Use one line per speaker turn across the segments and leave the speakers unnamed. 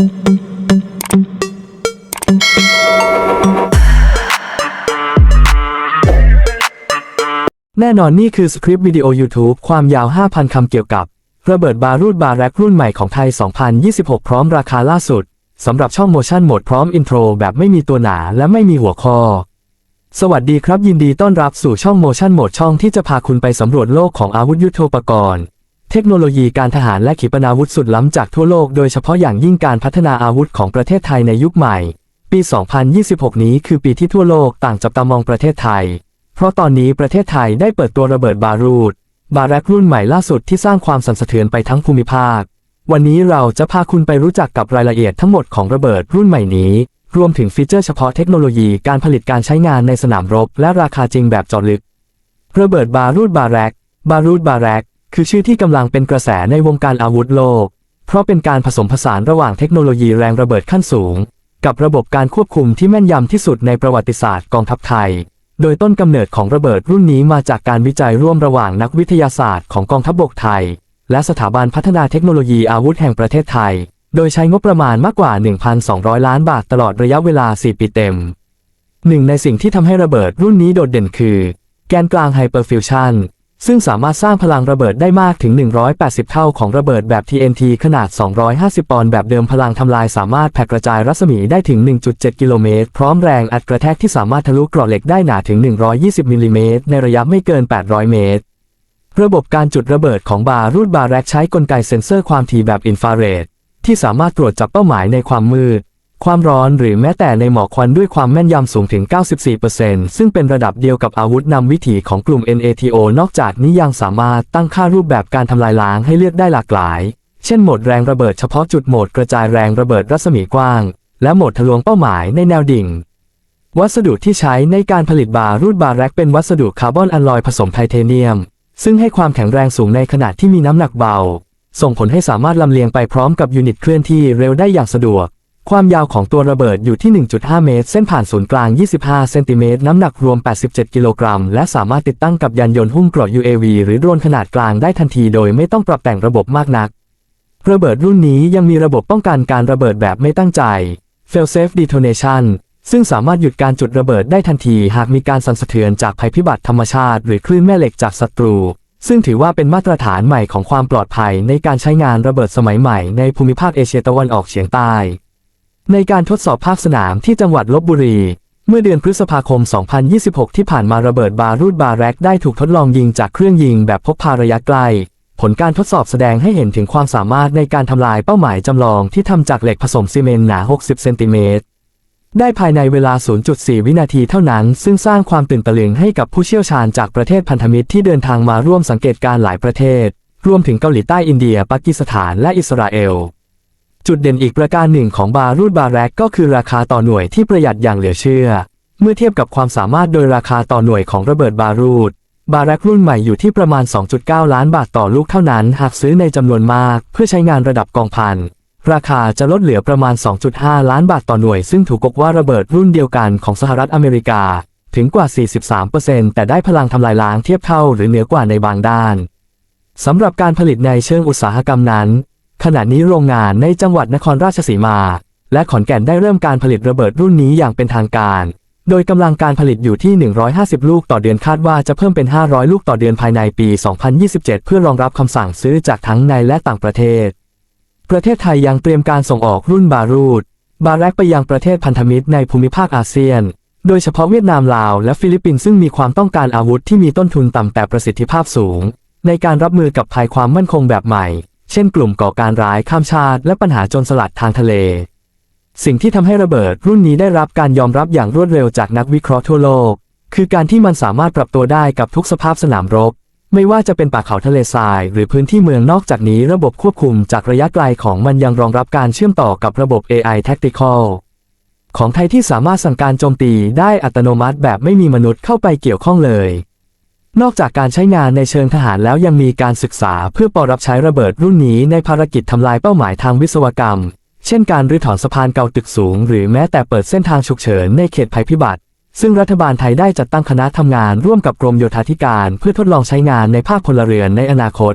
แน่นอนนี่คือสคริปต์วิดีโอ YouTube ความยาว 5,000 คำเกี่ยวกับ ระเบิดบารูดบาแรกรุ่นใหม่ของไทย 2026 พร้อมราคาล่าสุด สำหรับช่อง Motion Mode พร้อมอินโทรแบบไม่มีตัวหนาและไม่มีหัวข้อ สวัสดีครับยินดีต้อนรับสู่ช่อง Motion Mode ช่องที่จะพาคุณไปสำรวจโลกของอาวุธยุทโธปกรณ์ เทคโนโลยีการทหารและขีปนาวุธสุดล้ำจากทั่วโลกโดยเฉพาะอย่างยิ่งการพัฒนาอาวุธของประเทศไทยในยุคใหม่ ปี 2026 นี้คือปีที่ทั่วโลกต่างจับตามองประเทศไทย เพราะตอนนี้ประเทศไทยได้เปิดตัวระเบิดบารูด บาแรกรุ่นใหม่ล่าสุดที่สร้างความสั่นสะเทือนไปทั้งภูมิภาค วันนี้เราจะพาคุณไปรู้จักกับรายละเอียดทั้งหมดของระเบิดรุ่นใหม่นี้ รวมถึงฟีเจอร์เฉพาะเทคโนโลยีการผลิตการใช้งานในสนามรบ และราคาจริงแบบจาะลึก ระเบิดบารูดบาแรกบารูดบาแรก คือชื่อที่กำลังเป็นกระแสในวงการอาวุธโลก เพราะเป็นการผสมผสานระหว่างเทคโนโลยีแรงระเบิดขั้นสูง กับระบบการควบคุมที่แม่นยำที่สุดในประวัติศาสตร์กองทัพไทย โดยต้นกำเนิดของระเบิดรุ่นนี้มาจากการวิจัยร่วมระหว่างนักวิทยาศาสตร์ของกองทัพบกไทย และสถาบันพัฒนาเทคโนโลยีอาวุธแห่งประเทศไทย โดยใช้งบประมาณมากกว่า 1,200 ล้านบาทตลอดระยะเวลา 4 ปีเต็มหนึ่งในสิ่งที่ทำให้ระเบิดรุ่นนี้โดดเด่นคือ แกนกลางไฮเปอร์ฟิวชัน ซึ่งสามารถสร้างพลังระเบิดได้มากถึง 180 เท่าของระเบิดแบบ TNT ขนาด 250 ปอนด์แบบเดิมพลังทำลายสามารถแผ่กระจายรัศมีได้ถึง 1.7 กิโลเมตร พร้อมแรงอัดกระแทกที่สามารถทะลุกราะเหล็กได้หนาถึง 120 มิลลิเมตรในระยะไม่เกิน 800 เมตร ระบบการจุดระเบิดของบารูดบาแรกใช้กลไกเซ็นเซอร์ความถี่แบบอินฟราเรดที่สามารถตรวจจับเป้าหมายในความมืด ความร้อนหรือแม้แต่ในหมอกควันด้วยความแม่นยำสูงถึง 94%ซึ่งเป็นระดับเดียวกับอาวุธนำวิถีของกลุ่ม NATO นอกจากนี้ยังสามารถตั้งค่ารูปแบบการทำลายล้างให้เลือกได้หลากหลาย เช่นโหมดแรงระเบิดเฉพาะจุดโหมดกระจายแรงระเบิดรัศมีกว้าง และโหมดทะลวงเป้าหมายในแนวดิ่ง วัสดุที่ใช้ในการผลิตบารูดบาแร็กเป็นวัสดุคาร์บอนอลลอยผสมไทเทเนียม ซึ่งให้ความแข็งแรงสูงในขณะที่มีน้ำหนักเบา ส่งผลให้สามารถลำเลียงไปพร้อมกับยูนิตเคลื่อนที่เร็วได้อย่างสะดวก ความยาวของตัวระเบิดอยู่ที่ 1.5 เมตร เส้นผ่านศูนย์กลาง 25 เซนติเมตร น้ำหนักรวม 87 กิโลกรัม และสามารถติดตั้งกับยานยนต์หุ้มเกราะ UAV หรือโดรนขนาดกลางได้ทันทีโดยไม่ต้องปรับแต่งระบบมากนัก ระเบิดรุ่นนี้ยังมีระบบป้องกันการระเบิดแบบไม่ตั้งใจ fail safe detonation ซึ่งสามารถหยุดการจุดระเบิดได้ทันทีหากมีการสั่นสะเทือนจากภัยพิบัติธรรมชาติ หรือคลื่นแม่เหล็กจากศัตรู ซึ่งถือว่าเป็นมาตรฐานใหม่ของความปลอดภัยในการใช้งานระเบิดสมัยใหม่ในภูมิภาคเอเชียตะวันออกเฉียงใต้ ในการทดสอบภาคสนามที่จังหวัดลบบุรี เมื่อเดือนพฤษภาคม 2026 ที่ผ่านมาระเบิดบารูดบาแรกได้ถูกทดลองยิงจากเครื่องยิงแบบพกพาระยะไกล ผลการทดสอบแสดงให้เห็นถึงความสามารถในการทำลายเป้าหมายจำลองที่ทำจากเหล็กผสมซีเมนต์หนา 60 เซนติเมตรได้ภายในเวลา 0.4 วินาทีเท่านั้น ซึ่งสร้างความตื่นตะลึงให้กับผู้เชี่ยวชาญจากประเทศพันธมิตรที่เดินทางมาร่วมสังเกตการหลายประเทศ รวมถึงเกาหลีใต้อินเดีย ปากีสถานและอิสราเอล จุดเด่นอีกประการหนึ่งของบารูดบาแรกก็คือราคาต่อหน่วยที่ประหยัดอย่างเหลือเชื่อ เมื่อเทียบกับความสามารถโดยราคาต่อหน่วยของระเบิดบารูด บาแรกรุ่นใหม่อยู่ที่ประมาณ 2.9 ล้านบาทต่อลูกเท่านั้น หากซื้อในจำนวนมาก เพื่อใช้งานระดับกองพันราคาจะลดเหลือประมาณ 2.5 ล้านบาทต่อหน่วย ซึ่งถูกกว่าระเบิดรุ่นเดียวกันของสหรัฐอเมริกา ถึงกว่า 43%แต่ได้พลังทำลายล้างเทียบเท่าหรือเหนือกว่าในบางด้านสำหรับการผลิตในเชิงอุตสาหกรรมนั้น ขณะนี้โรงงานในจังหวัดนครราชสีมา และขอนแก่นได้เริ่มการผลิตระเบิดรุ่นนี้อย่างเป็นทางการ โดยกำลังการผลิตอยู่ที่ 150 ลูกต่อเดือนคาดว่าจะเพิ่มเป็น 500 ลูกต่อเดือนภายในปี 2027 เพื่อรองรับคำสั่งซื้อจากทั้งในและต่างประเทศ ประเทศไทยยังเตรียมการส่งออกรุ่นบารูด บาแรกไปยังประเทศพันธมิตรในภูมิภาคอาเซียน โดยเฉพาะเวียดนามลาวและฟิลิปปินส์ซึ่งมีความต้องการอาวุธที่มีต้นทุนต่ำแต่ประสิทธิภาพสูง ในการรับมือกับภัยความมั่นคงแบบใหม่ เช่นกลุ่มก่อการร้ายข้ามชาติ และปัญหาโจรสลัดทางทะเล สิ่งที่ทำให้ระเบิดรุ่นนี้ได้รับการยอมรับอย่างรวดเร็วจากนักวิเคราะห์ทั่วโลก คือการที่มันสามารถปรับตัวได้กับทุกสภาพสนามรบ ไม่ว่าจะเป็นป่าเขาทะเลทราย หรือพื้นที่เมืองนอกจากนี้ระบบควบคุมจากระยะไกลของมันยังรองรับการเชื่อมต่อกับระบบ AI Tactical ของไทยที่สามารถสั่งการโจมตีได้อัตโนมัติแบบไม่มีมนุษย์เข้าไปเกี่ยวข้องเลย นอกจากการใช้งานในเชิงทหารแล้วยังมีการศึกษาเพื่อปอรับใช้ระเบิดรุ่นนี้ในภารกิจทำลายเป้าหมายทางวิศวกรรม เช่นการรื้อถอนสะพานเก่าตึกสูง หรือแม้แต่เปิดเส้นทางฉุกเฉินในเขตภัยพิบัติ ซึ่งรัฐบาลไทยได้จัดตั้งคณะทำงานร่วมกับกรมโยธาธิการ เพื่อทดลองใช้งานในภาคพลเรือนในอนาคต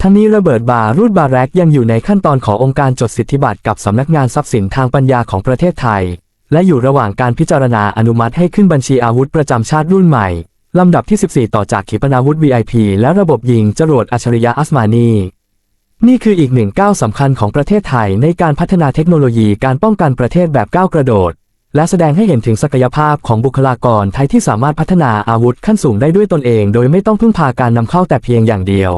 ทั้งนี้ระเบิดบารูดบาแรกยังอยู่ในขั้นตอนขององค์การจดสิทธิบัตรกับสำนักงานทรัพย์สินทางปัญญาของประเทศไทย และอยู่ระหว่างการพิจารณาอนุมัติให้ขึ้นบัญชีอาวุธประจำชาติรุ่นใหม่ ลำดับที่ 14 ต่อจากขีปนาวุธ VIP และระบบยิงจรวดอัจฉริยะอัสมานี นี่คืออีกหนึ่งก้าวสำคัญของประเทศไทยในการพัฒนาเทคโนโลยีการป้องกันประเทศแบบก้าวกระโดด และแสดงให้เห็นถึงศักยภาพของบุคลากรไทยที่สามารถพัฒนาอาวุธขั้นสูงได้ด้วยตนเอง โดยไม่ต้องพึ่งพาการนำเข้าแต่เพียงอย่างเดียว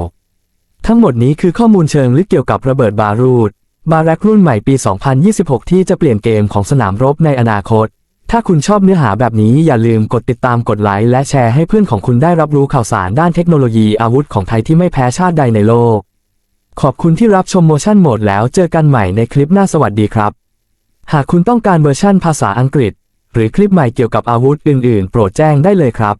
ทั้งหมดนี้คือข้อมูลเชิงลึกเกี่ยวกับระเบิดบารูดบาแรกรุ่นใหม่ปี 2026 ที่จะเปลี่ยนเกมของสนามรบในอนาคต ถ้าคุณชอบเนื้อหาแบบนี้อย่าลืมกดติดตามกดไลค์และแชร์ให้เพื่อนของคุณได้รับรู้ข่าวสารด้านเทคโนโลยีอาวุธของไทยที่ไม่แพ้ชาติใดในโลก ขอบคุณที่รับชมโมชั่นโหมดแล้วเจอกันใหม่ในคลิปหน้าสวัสดีครับ หากคุณต้องการเวอร์ชั่นภาษาอังกฤษ หรือคลิปใหม่เกี่ยวกับอาวุธอื่น ๆ โปรดแจ้งได้เลยครับ